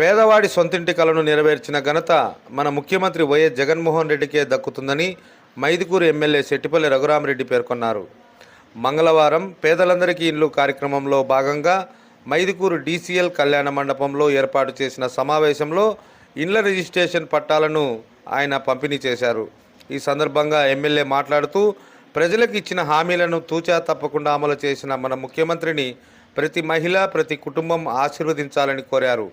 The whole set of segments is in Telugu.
పేదవాడి సొంతింటి కలను నెరవేర్చిన ఘనత మన ముఖ్యమంత్రి వైఎస్ జగన్మోహన్ రెడ్డికే దక్కుతుందని మైదుకూరు ఎమ్మెల్యే శెట్టిపల్లి రఘురామరెడ్డి పేర్కొన్నారు. మంగళవారం పేదలందరికీ ఇల్లు కార్యక్రమంలో భాగంగా మైదుకూరు డీసీఎల్ కళ్యాణ మండపంలో ఏర్పాటు చేసిన సమావేశంలో ఇండ్ల రిజిస్ట్రేషన్ పట్టాలను ఆయన పంపిణీ చేశారు. ఈ సందర్భంగా ఎమ్మెల్యే మాట్లాడుతూ ప్రజలకు ఇచ్చిన హామీలను తూచా తప్పకుండా అమలు చేసిన మన ముఖ్యమంత్రిని ప్రతి మహిళ ప్రతి కుటుంబం ఆశీర్వదించాలని కోరారు.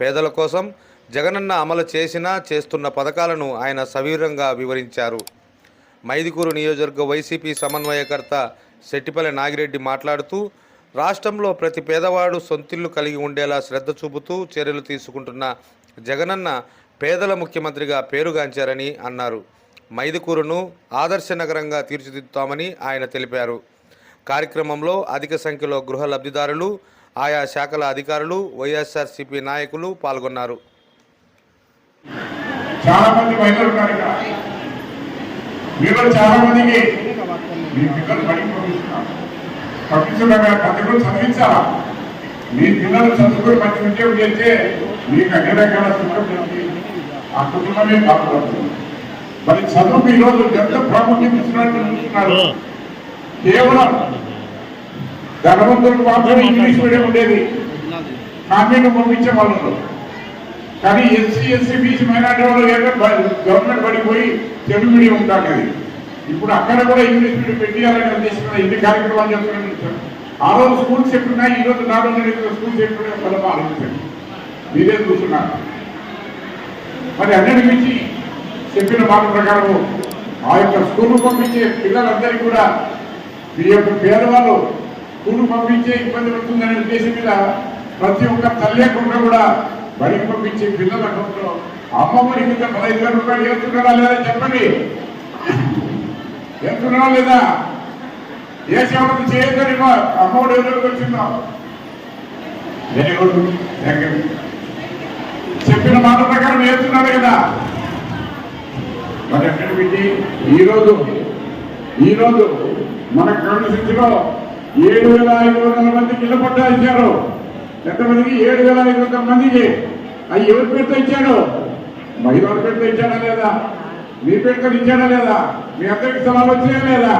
పేదల కోసం జగనన్న అమలు చేసిన చేస్తున్న పథకాలను ఆయన సవివరంగా వివరించారు. మైదికూరు నియోజకవర్గ వైసీపీ సమన్వయకర్త శెట్టిపల్లి నాగిరెడ్డి మాట్లాడుతూ రాష్ట్రంలో ప్రతి పేదవాడు సొంతిల్లు కలిగి ఉండేలా శ్రద్ధ చూపుతూ చర్యలు తీసుకుంటున్న జగనన్న పేదల ముఖ్యమంత్రిగా పేరుగాంచారని అన్నారు. మైదుకూరును ఆదర్శ నగరంగా తీర్చిదిద్దుతామని ఆయన తెలిపారు. కార్యక్రమంలో అధిక సంఖ్యలో గృహ లబ్ధిదారులు ఆయా శాఖల అధికారులు వైఎస్ఆర్సీపీ నాయకులు పాల్గొన్నారు. మీ పిల్లలు చదువుకుని మంచి ఉద్యోగం చేస్తే మీకు అన్ని రకాల సుఖం ఆ కుటుంబమే బాగుపడుతుంది. మరి చదువుకు ఈరోజు ఎంత ప్రాముఖ్యత ఇస్తున్నట్టు చూస్తున్నారు? కేవలం ధనవంతులకు మాత్రమే ఇంగ్లీష్ మీడియం ఉండేది. కాన్వెంట్ పంపించే వాళ్ళు కానీ ఎస్సీ ఎస్సీ బీసీ మైనార్టీ వాళ్ళు గవర్నమెంట్ పడిపోయి తెలుగు మీడియం ఉంటారు అది ఇప్పుడు అక్కడ కూడా ఇంగ్లీష్ మీడియం పెట్టియాలని ఉద్దేశంగా ఎన్ని కార్యక్రమాలు చేస్తున్నారు ఆ రోజు స్కూల్స్ ఎప్పుడున్నాయి ఈ రోజు నాలుగు వందల స్కూల్స్ ఎప్పుడున్నాయి పదమా ఆలోచించండి. మీరే చూస్తున్నారు. మరి అన్నిటి మించి చెప్పిన మాట ప్రకారం ఆ యొక్క స్కూల్ పంపించే పిల్లలందరికీ కూడా మీ యొక్క పేదవాళ్ళు స్కూల్ పంపించే ఇబ్బంది పడుతుందనే ఉద్దేశం మీద ప్రతి ఒక్క తల్లి కూడా కూడా బడికి పంపించే పిల్లల అకౌంట్లో అమ్మఒడి కింద పదహైదు వేల రూపాయలు వేస్తున్నారా లేదా చెప్పండి. వేస్తున్నారా లేదా? ఏ సేవలకు చేయొద్దని అమ్మఒడి ఎదురుకు వచ్చిందో? వెరీ చెప్పిన మాట ప్రకారం వేస్తున్నారు కదా మరి ఎక్కడ పెట్టి ఈరోజు ఈరోజు మన కాన్స్టిట్యూన్సీలో ఏడు వేల ఐదు వందల మందికి ఇళ్ళ పట్టా ఇచ్చారు ఎంతమందికి? ఏడు వేల ఐదు వందల మందికి. అవి ఎవరి పేరుతో ఇచ్చాడు? మహిళల పేరుతో ఇచ్చాడా లేదా? మీ పేరుతో ఇచ్చాడా లేదా? మీ అందరికి స్థలాలు వచ్చినా లేదా?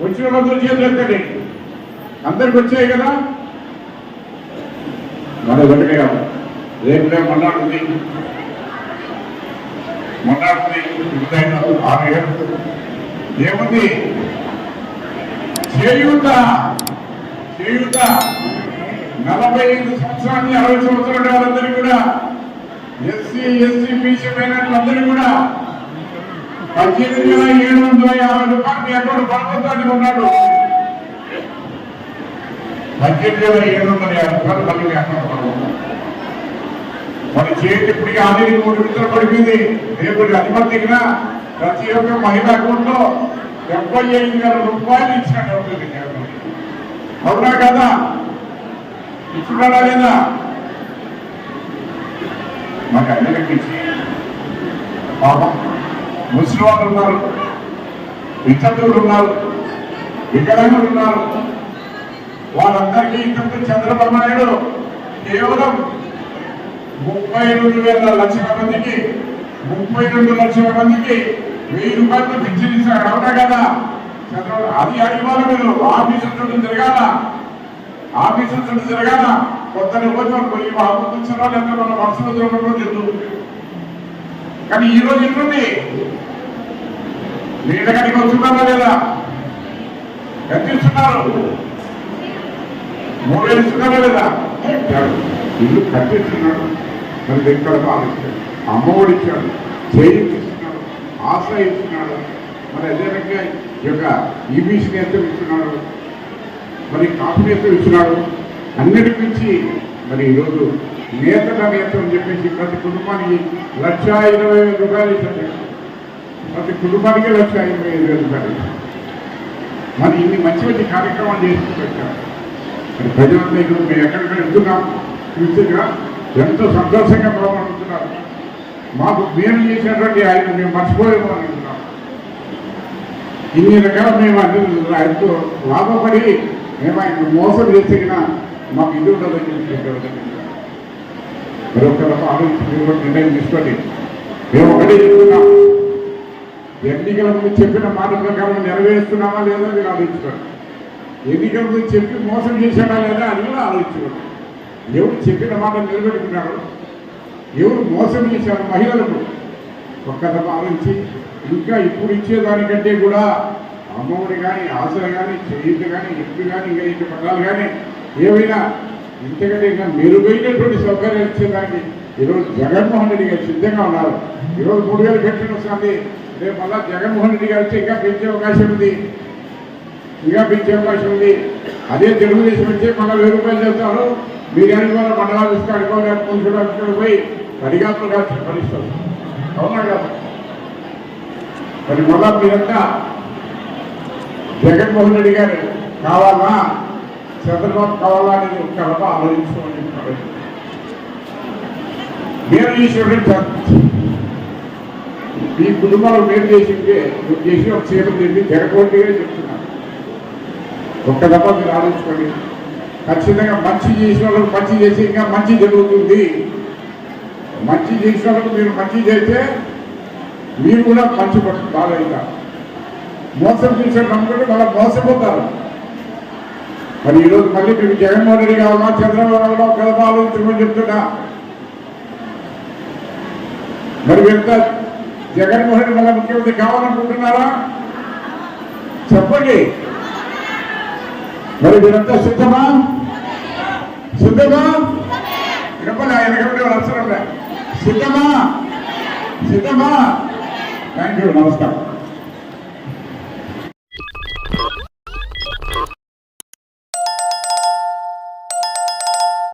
వచ్చిన రోజులు చేతులు ఎత్తండి. అందరికి వచ్చాయి కదా? మన ఒకటే కాదు రేపు రేపు మొన్నాడుతుంది మొన్నాడుతుంది ఆరు ఏముంది? చేయూత చేయూత. నలభై ఐదు సంవత్సరాన్ని అరవై సంవత్సరాల వాళ్ళందరూ కూడా ఎస్సీ ఎస్సీ బీసీ మైనార్టీలందరికీ కూడా పద్దెనిమిది వేల ఏడు వందల యాభై రూపాయలు మీ అకౌంట్ పడుతుందని ఉన్నాడు పద్దెనిమిది వేల ఏడు వందల యాభై రూపాయలు మళ్ళీ మీ అకౌంట్ పడుతుంది మన చేతి ఇప్పటికీ ఆది మూడు విడతలు పడిపోయింది. రేపు అనుమతి ప్రతి ఒక్క మహిళ అకౌంట్లో డెబ్బై ఐదు వేల రూపాయలు ఇచ్చినట్టు అవునా కదా? ఇస్తున్నాడా లేదా? మాకు అందరికి ఇచ్చి పాపం ముస్లిం వాళ్ళు ఉన్నారు వితంతువులు ఉన్నారు వికలాంగులు ఉన్నారు. వాళ్ళందరికీ ఇంతకు చంద్రబాబు నాయుడు కేవలం ముప్పై రెండు వేల లక్షల మందికి ముప్పై రెండు లక్షల మందికి వెయ్యి రూపాయలు పింఛన్ ఇస్తాడు అవునా కదా. చంద్రబాబు అది అడిగారు మీరు. ఆఫీసు చుట్టూ తిరగాల ఆఫీసు చుట్టూ తిరగాల కొత్త నిర్వచనం పోయి ఆలోచించారో ఎంత మన మనసులో తిరగడం తెలుసు కానీ ఈ రోజు ఎట్లుంది? నీళ్ళ కడికి వస్తున్నారా లేదా? కట్టిస్తున్నారు ఇస్తున్నారు? మూడు వేలు లేదా? ఇల్లు కట్టిస్తున్నాడు మరి దగ్గర ఆలోచించాడు అమ్మఒడి ఇచ్చాడు చేయి ఆశ్రయిస్తున్నాడు మరి అదే రకంగా ఈ యొక్క ఈబీసీ ఎంత ఇస్తున్నాడు? మరి కాపు నేత ఇస్తున్నాడు? అన్నిటి మించి మరి ఈరోజు నేతల నేత అని చెప్పేసి ప్రతి కుటుంబానికి లక్ష ఇరవై వేల రూపాయలు ఇచ్చాడు ప్రతి కుటుంబానికి లక్ష ఇరవై ఐదు వేల రూపాయలు మరి ఇన్ని మంచి మంచి కార్యక్రమాలు చేసి పెట్టారు. మరి ప్రజలంతా మేము ఎక్కడిక్కడ వెళ్తున్నాం. ఫ్యూచర్గా ఎంతో సంతోషంగా బాగుంటున్నారు మాకు మేము చేసినటువంటి ఆయన మేము మర్చిపోయేమో అనుకుంటున్నాం. ఇన్ని రకాల మేము అన్ని ఆయనతో లాభపడి మేము ఆయన మోసం చేసిన మాకు ఇది ఉండదని చెప్పి మరి ఒక దఫా ఆలోచించి నిర్ణయం తీసుకోండి. మేము ఒకటే చెప్తున్నాం. ఎన్నికల ముందు చెప్పిన మాట ప్రకారం నెరవేరుస్తున్నామా లేదా మీరు ఆలోచించుకోండి. ఎన్నికల ముందు చెప్పి మోసం చేశాడా లేదా అది కూడా ఆలోచించుకోండి. ఎవరు చెప్పిన మాట నిలబెట్టుకున్నాడు ఎవరు మోసం చేశారు మహిళలకు? ఒక్కత దఫా ఆలోచించి ఇంకా ఇప్పుడు ఇచ్చేదానికంటే కూడా అమ్మఒడి కానీ ఆశలు కానీ చేయుత కానీ ఇంటి కానీ ఇంకా ఇంటి పట్టాలు కానీ ఏమైనా ఇంతకంటే ఇంకా మెరుగైనటువంటి సౌకర్యాలు ఇచ్చేదానికి ఈరోజు జగన్మోహన్ రెడ్డి గారు సిద్ధంగా ఉన్నారు. ఈరోజు మూడు వేలు పెన్షన్ వస్తుంది. రేపు మళ్ళా జగన్మోహన్ రెడ్డి గారు వచ్చి ఇంకా పెంచే అవకాశం ఉంది. ఇంకా పెంచే అవకాశం ఉంది. అదే తెలుగుదేశం వచ్చి మళ్ళీ వెయ్యి రూపాయలు చేస్తారు. మీరు అనుకోవాలి మండలాలు ఇస్తే అనుకోవాలి పోయి అడిగాపులు కాల్చిన అవునా కదా? మరి మళ్ళా మీరంతా జగన్మోహన్ రెడ్డి గారు కావాలా? చంద్రబాబు కావాలా అనేది ఒక కలప ఆలోచించుకోమని చెప్తున్నాడు మీరు చేసినటువంటి మీ కుటుంబాలు మీరు చేసింది మీరు చేసి ఒక సీఎం చేసి జగన్మోహన్ రెడ్డి గారు చెప్తున్నాను ఒక్క దప్ప మీరు ఆలోచించుకోండి. ఖచ్చితంగా మంచి చేసిన వాళ్ళకి మంచి చేసి ఇంకా మంచి జరుగుతుంది. మంచి చేసిన మీరు మంచి చేస్తే మీరు కూడా మంచి బాగా అవుతారు. మోసం చేసే కంపెనీ మళ్ళీ మోసపోతారు. మరి ఈరోజు మళ్ళీ మీకు జగన్మోహన్ రెడ్డి కావాలా చంద్రబాబు కావాలా ఆలోచించమని చెప్తున్నా. మరి వీరంతా జగన్మోహన్ రెడ్డి మళ్ళీ ముఖ్యమంత్రి కావాలనుకుంటున్నారా? చెప్పండి. మరి మీరంతా సిద్ధమా? సిద్ధమా? చెప్పండి ఆయన ఎక్కడ అవసరం లేదు సిద్ధమా? సిద్ధమా? థ్యాంక్ యూ నమస్కారం.